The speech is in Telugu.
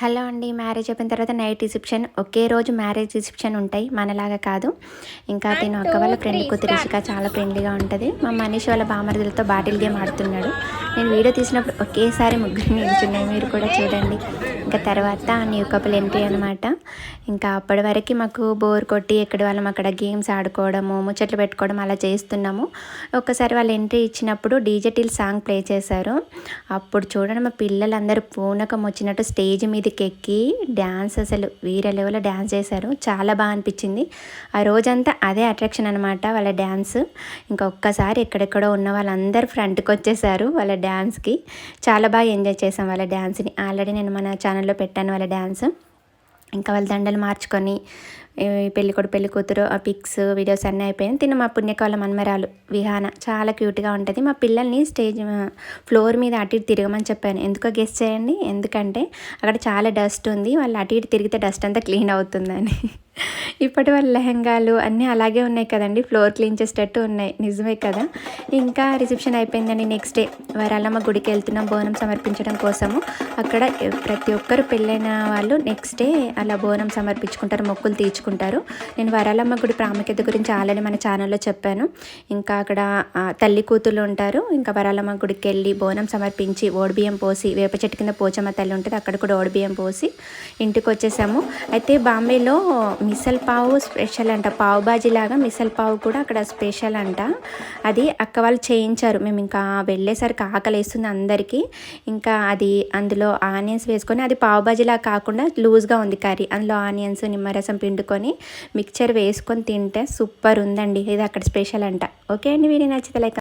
హలో అండి మ్యారేజ్ అయిపోయిన తర్వాత నైట్ రిసెప్షన్. ఒకే రోజు మ్యారేజ్ రిసెప్షన్ ఉంటాయి మనలాగా కాదు. ఇంకా తిను అక్క వాళ్ళ ఫ్రెండ్ కూతురు ఇషిక చాలా ఫ్రెండ్లీగా ఉంటుంది. మా మనీష్ వాళ్ళ బామర్దులతో బాటిల్ గేమ్ ఆడుతున్నాడు. నేను వీడియో తీసినప్పుడు ఒకేసారి ముగ్గురు నిల్చున్నాయి. మీరు కూడా చూడండి. ఇంకా తర్వాత న్యూ కపుల్ ఎంట్రీ అనమాట ఇంకా అప్పటి వరకు మాకు బోర్ కొట్టి ఎక్కడి వాళ్ళం అక్కడ గేమ్స్ ఆడుకోవడము ముచ్చట్లు పెట్టుకోవడం అలా చేస్తున్నాము. ఒక్కసారి వాళ్ళు ఎంట్రీ ఇచ్చినప్పుడు డీజెటిల్ సాంగ్ ప్లే చేశారు. అప్పుడు చూడండి మా పిల్లలందరూ పూనకం వచ్చినట్టు స్టేజ్ మీదకి ఎక్కి డ్యాన్స్ అసలు వీరే లెవెల్లో డ్యాన్స్ చేశారు. చాలా బాగా అనిపించింది. ఆ రోజంతా అదే అట్రాక్షన్ అనమాట వాళ్ళ డ్యాన్స్ ఇంకా ఒక్కసారి ఎక్కడెక్కడో ఉన్న వాళ్ళందరూ ఫ్రంట్కి వచ్చేసారు. వాళ్ళ డ్యాన్స్కి చాలా బాగా ఎంజాయ్ చేసాం వాళ్ళ డ్యాన్స్ని ఆల్రెడీ నేను మన ఛానల్లో పెట్టాను వాళ్ళ డ్యాన్స్ ఇంకా వాళ్ళ దండలు మార్చుకొని పెళ్ళి కొడు పెళ్ళి కూతురు ఆ పిక్స్ వీడియోస్ అన్నీ అయిపోయాయి. తిన్న మా పుణ్యకాల మన్మరాలు విహాన. చాలా క్యూట్గా ఉంటుంది. మా పిల్లల్ని స్టేజ్ ఫ్లోర్ మీద అటు ఇటు తిరగమని చెప్పాను. ఎందుకో గెస్ట్ చేయండి? ఎందుకంటే అక్కడ చాలా డస్ట్ ఉంది. వాళ్ళు అటు ఇటు తిరిగితే డస్ట్ అంతా క్లీన్ అవుతుందని. ఇప్పటి వాళ్ళ లెహెంగాలు అన్నీ అలాగే ఉన్నాయి కదండి. ఫ్లోర్ క్లీన్ చేసేటట్టు ఉన్నాయి. నిజమే కదా. ఇంకా రిసెప్షన్ అయిపోయిందండి నెక్స్ట్ డే. వరాలమ్మ గుడికి వెళ్తున్నాం. బోనం సమర్పించడం కోసము. అక్కడ ప్రతి ఒక్కరు పెళ్ళైన వాళ్ళు నెక్స్ట్ డే అలా బోనం సమర్పించుకుంటారు. మొక్కులు తీర్చుకుంటారు. నేను వరాలమ్మ గుడి ప్రాముఖ్యత గురించి ఆల్రెడీ మన ఛానల్లో చెప్పాను. ఇంకా అక్కడ తల్లి కూతుళ్ళు ఉంటారు. ఇంకా వరాలమ్మ గుడికి వెళ్ళి బోనం సమర్పించి ఓడిబియ్యం పోసి వేప చెట్టు కింద పోచమ్మ తల్లి ఉంటుంది. అక్కడ కూడా ఓడిబియ్యం పోసి ఇంటికి వచ్చేసాము. అయితే బాంబేలో మిసల్ పావు స్పెషల్ అంట. పావు బాజీ లాగా మిసల్ పావు కూడా అక్కడ స్పెషల్ అంట. అది అక్క వాళ్ళు చేయించారు. మేము ఇంకా వెళ్ళేసరికి ఆకలి వేస్తుంది అందరికీ. ఇంకా అది అందులో ఆనియన్స్ వేసుకొని అది పావు బాజీలా కాకుండా లూజ్గా ఉంది కర్రీ. అందులో ఆనియన్స్ నిమ్మరసం పిండుకొని మిక్చర్ వేసుకొని తింటే సూపర్ ఉందండి. ఇది అక్కడ స్పెషల్ అంట. ఓకే అండి వీడియో నచ్చితే లైక్